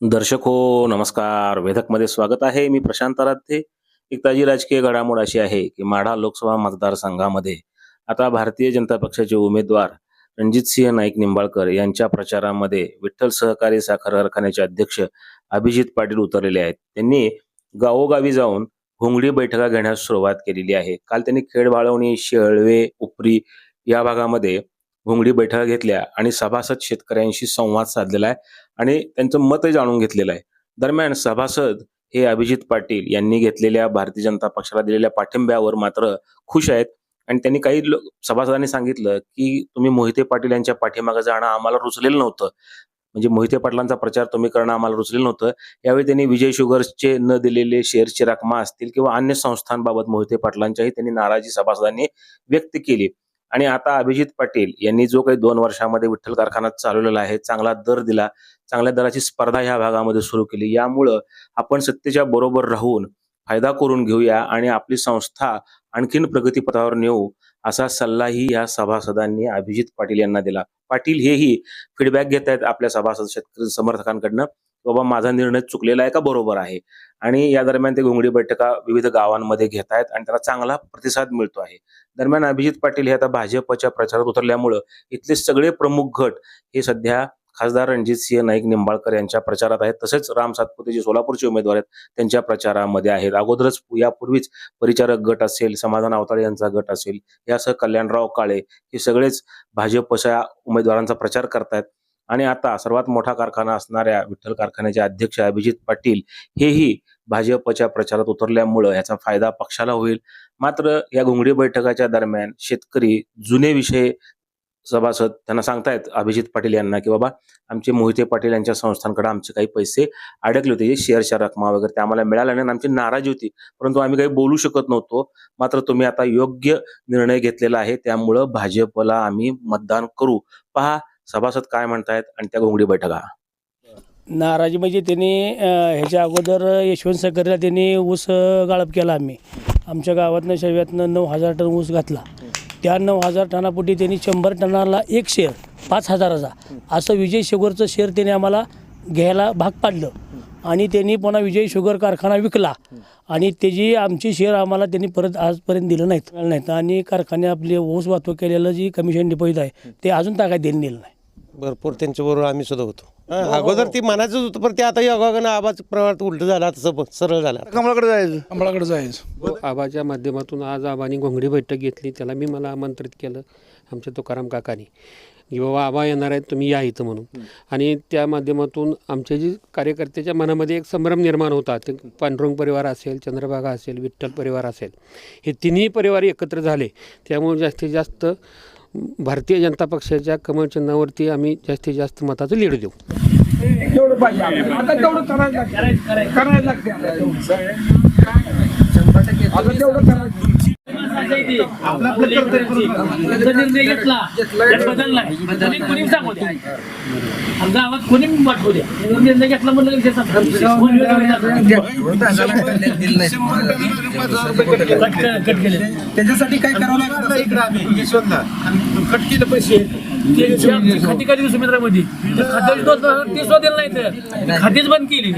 दर्शक हो नमस्कार. वेधकमध्ये स्वागत आहे. मी प्रशांत आराध्ये. एक ताजी राजकीय घडामोड अशी आहे की माढा लोकसभा मतदारसंघामध्ये आता भारतीय जनता पक्षाचे उमेदवार रणजितसिंह नाईक निंबाळकर यांच्या प्रचारामध्ये विठ्ठल सहकारी साखर कारखान्याचे अध्यक्ष अभिजित पाटील उतरलेले आहेत. त्यांनी गावोगावी जाऊन घोंगडी बैठका घेण्यास सुरुवात केलेली आहे. काल त्यांनी खेड वाळवणी शेळवे उपरी या भागामध्ये घोंगडी बैठका घेतल्या आणि सभासद शेतकऱ्यांशी संवाद साधलेला आहे आणि त्यांचं मतही जाणून घेतलेलं आहे. दरम्यान सभासद हे अभिजित पाटील यांनी घेतलेल्या भारतीय जनता पक्षाला दिलेल्या पाठिंब्यावर मात्र खुश आहेत. आणि त्यांनी काही सभासदांनी सांगितलं की तुम्ही मोहिते पाटील यांच्या पाठीमागे जाणं आम्हाला रुचलेलं नव्हतं. म्हणजे मोहिते पाटलांचा प्रचार तुम्ही करणं आम्हाला रुचलेलं नव्हतं. यावेळी त्यांनी विजय शुगर्सचे न दिलेले शेअरची रकमा असतील किंवा अन्य संस्थांबाबत मोहिते पाटलांच्याही त्यांनी नाराजी सभासदांनी व्यक्त केली. आणि आता अभिजित पाटील यांनी जो काही दोन वर्षामध्ये विठ्ठल कारखाना चालवलेला आहे चांगला दर दिला चांगल्या दराची स्पर्धा ह्या भागामध्ये सुरू केली यामुळं आपण सत्तेच्या बरोबर राहून फायदा करून घेऊया आणि आपली संस्था आणखीन प्रगतीपथावर नेऊ असा सल्लाही या सभासदांनी अभिजित पाटील यांना दिला. पाटील हेही फीडबॅक घेत आहेत आपल्या सभासद शेतकरी समर्थकांकडनं. बाबा माझा निर्णय चुकलेला आहे का बरोबर आहे? आणि या दरम्यान ते घोंगडी बैठका विविध गावांमध्ये घेत आहेत आणि त्याला चांगला प्रतिसाद मिळतो आहे. दरम्यान अभिजित पाटील हे आता भाजपच्या प्रचारात उतरल्यामुळं इथले सगळे प्रमुख गट हे सध्या खासदार रणजित सिंह नाईक निंबाळकर यांच्या प्रचारात आहेत. तसेच राम सातपुते जे सोलापूरचे उमेदवार आहेत त्यांच्या प्रचारामध्ये आहेत. अगोदरच यापूर्वीच परिचारक गट असेल समाधान अवताळे यांचा गट असेल यासह कल्याणराव काळे हे सगळेच भाजपच्या उमेदवारांचा प्रचार करतायत. आणि आता सर्वात मोठा कारखाना असणाऱ्या विठ्ठल कारखान्याचे अध्यक्ष अभिजित पाटील हेही भाजपच्या प्रचारात उतरल्यामुळं याचा फायदा पक्षाला होईल. मात्र या घोंगडी बैठकाच्या दरम्यान शेतकरी जुने विषय सभासद त्यांना सांगतायत अभिजित पाटील यांना की बाबा आमचे मोहिते पाटील यांच्या संस्थांकडे आमचे काही पैसे अडकले होते शेअरच्या रकमा वगैरे ते आम्हाला मिळाल्या नाही आणि आमची नाराजी होती. परंतु आम्ही काही बोलू शकत नव्हतो. मात्र तुम्ही आता योग्य निर्णय घेतलेला आहे त्यामुळं भाजपला आम्ही मतदान करू. पहा सभासद काय म्हणतायत आणि त्या घोंगडी बैठका. नाराजी म्हणजे त्यांनी ह्याच्या अगोदर यशवंत सरकारला त्यांनी ऊस गाळप केला आम्ही. आमच्या गावातनं शव्यातनं नऊ हजार टन ऊस घातला. त्या नऊ हजार टनापोटी त्यांनी शंभर टनाला एक शेअर पाच हजाराचा. असं विजय शुगरचं शेअर त्याने आम्हाला घ्यायला भाग पाडलं. आणि त्यांनी पुन्हा विजय शुगर कारखाना विकला. आणि त्याची आमची शेअर आम्हाला त्यांनी परत आजपर्यंत दिलं नाहीत नाहीत. आणि कारखाने आपले ऊस वाहतूक केलेलं जी कमिशन डिपॉझिट आहे ते अजून टाकाय त्यांनी दिलं नाही. भरपूर त्यांच्याबरोबर आम्ही सुद्धा होतो. हा, अगोदर ती मनाचंच होतं पण ते आता योगानं आवाज प्रमाणात उलट झाला तसं ब- सरळ झाला कमळाकडे जायचं. अंबळाकडे जायचं. आबाच्या माध्यमातून आज आबानी घोंगडी बैठक घेतली त्याला मी मला आमंत्रित केलं आमच्या तुकाराम काकानी. की बाबा आबा येणार आहेत तुम्ही या इथं म्हणून. आणि त्या माध्यमातून आमच्या जी कार्यकर्त्याच्या मनामध्ये एक संभ्रम निर्माण होता. ते पांडुरंग परिवार असेल चंद्रभागा असेल विठ्ठल परिवार असेल हे तिन्ही परिवार एकत्र झाले. त्यामुळे जास्तीत जास्त भारतीय जनता पक्षाच्या कमळ चिन्हावरती आम्ही जास्तीत जास्त मताचं लीड देऊ. तेवढं पाहिजे आता तेवढं करायला लागतं. करायला लागते. आता तेवढं. करायचं निर्णय घेतला. कोणी सांगू द्या गावात कोणी वाटू द्या निर्णय घेतला म्हणलं केले. त्याच्यासाठी काय करावं लागतं? इकडे आम्ही यशवंतला कट केलं पैसे. खाती कधी सुमित्रामध्ये. खात्याची दोन ते सुद्धा दिलं नाही तर. खातीच बंद केली.